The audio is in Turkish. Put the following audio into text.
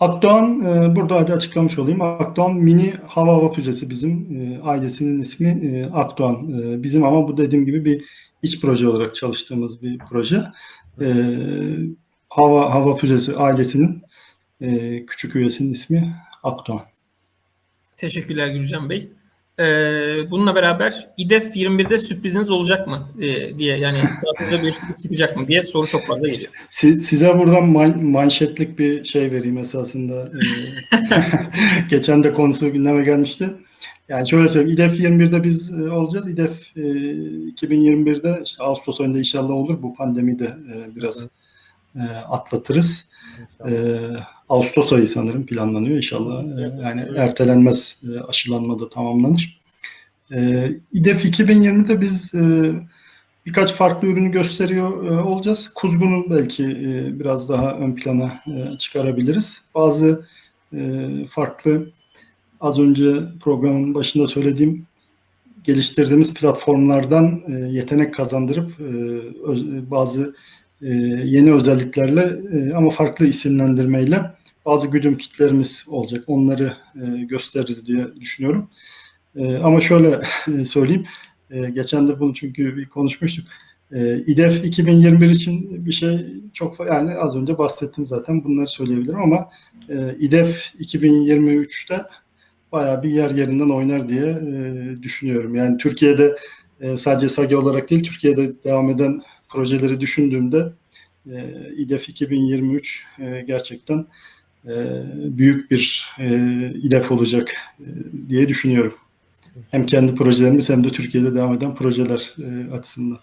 Akdoğan, e, burada hadi açıklamış olayım. Akdoğan mini hava hava füzesi bizim e, ailesinin ismi e, Akdoğan. E, bizim ama bu dediğim gibi bir iç proje olarak çalıştığımız bir proje. E, hava hava füzesi ailesinin e, küçük üyesinin ismi Akdoğan. Teşekkürler Gülcan Bey. Ee, bununla beraber İDEF 21'de sürpriziniz olacak mı Ee, diye yani tarafında bir sürpriz çıkacak mı diye soru çok fazla geliyor. Si- size buradan man- manşetlik bir şey vereyim esasında. Ee, geçen de konusu gündeme gelmişti. Yani şöyle söyleyeyim. İDEF 21'de biz e, olacağız. İDEF e, 2021'de işte Ağustos ayında inşallah olur. Bu pandemi de e, biraz e, atlatırız. E, Ağustos ayı sanırım planlanıyor inşallah. E, yani ertelenmez e, aşılanma da tamamlanır. E, İDEF 2020'de biz e, birkaç farklı ürünü gösteriyor e, olacağız. Kuzgun'u belki e, biraz daha ön plana e, çıkarabiliriz. Bazı e, farklı az önce programın başında söylediğim geliştirdiğimiz platformlardan e, yetenek kazandırıp e, öz- bazı e, yeni özelliklerle e, ama farklı isimlendirmeyle bazı güdüm kitlerimiz olacak. Onları e, gösteririz diye düşünüyorum. E, ama şöyle söyleyeyim. E, geçen de bunu çünkü bir konuşmuştuk. İDEF 2021 için bir şey çok yani az önce bahsettim zaten bunları söyleyebilirim ama İDEF 2023'te bayağı bir yer yerinden oynar diye düşünüyorum. Yani Türkiye'de sadece SAGE olarak değil Türkiye'de devam eden projeleri düşündüğümde e, İDEF 2023 e, gerçekten e, büyük bir İDEF olacak diye düşünüyorum. Hem kendi projelerimiz hem de Türkiye'de devam eden projeler açısından.